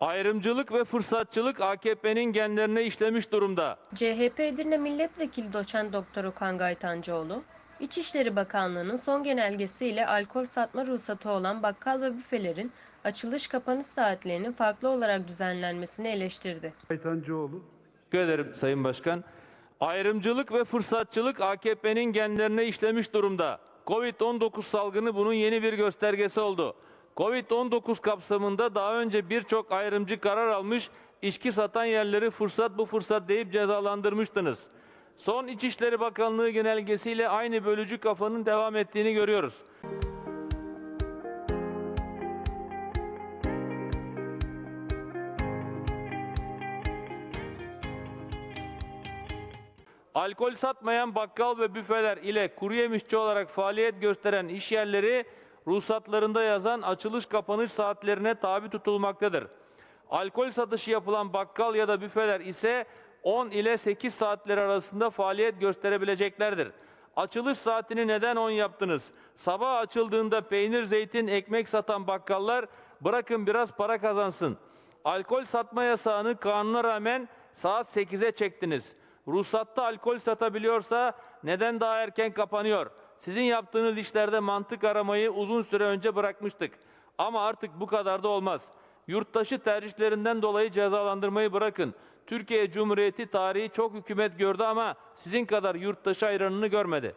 Ayrımcılık ve fırsatçılık AKP'nin genlerine işlemiş durumda. CHP Edirne Milletvekili Doçent Doktor Okan Gaytancıoğlu, İçişleri Bakanlığı'nın son genelgesiyle alkol satma ruhsatı olan bakkal ve büfelerin açılış kapanış saatlerinin farklı olarak düzenlenmesini eleştirdi. Aytancıoğlu. Teşekkür ederim Sayın Başkan. Ayrımcılık ve fırsatçılık AKP'nin genlerine işlemiş durumda. Covid-19 salgını bunun yeni bir göstergesi oldu. Covid-19 kapsamında daha önce birçok ayrımcı karar almış, içki satan yerleri fırsat bu fırsat deyip cezalandırmıştınız. Son İçişleri Bakanlığı genelgesiyle aynı bölücü kafanın devam ettiğini görüyoruz. Alkol satmayan bakkal ve büfeler ile kuru yemişçi olarak faaliyet gösteren iş yerleri ruhsatlarında yazan açılış kapanış saatlerine tabi tutulmaktadır. Alkol satışı yapılan bakkal ya da büfeler ise 10 ile 8 saatler arasında faaliyet gösterebileceklerdir. Açılış saatini neden 10 yaptınız? Sabah açıldığında peynir, zeytin, ekmek satan bakkallar bırakın biraz para kazansın. Alkol satma yasağını kanuna rağmen saat 8'e çektiniz. Ruhsatta alkol satabiliyorsa neden daha erken kapanıyor? Sizin yaptığınız işlerde mantık aramayı uzun süre önce bırakmıştık. Ama artık bu kadar da olmaz. Yurttaşı tercihlerinden dolayı cezalandırmayı bırakın. Türkiye Cumhuriyeti tarihi çok hükümet gördü ama sizin kadar yurttaşı ayranını görmedi.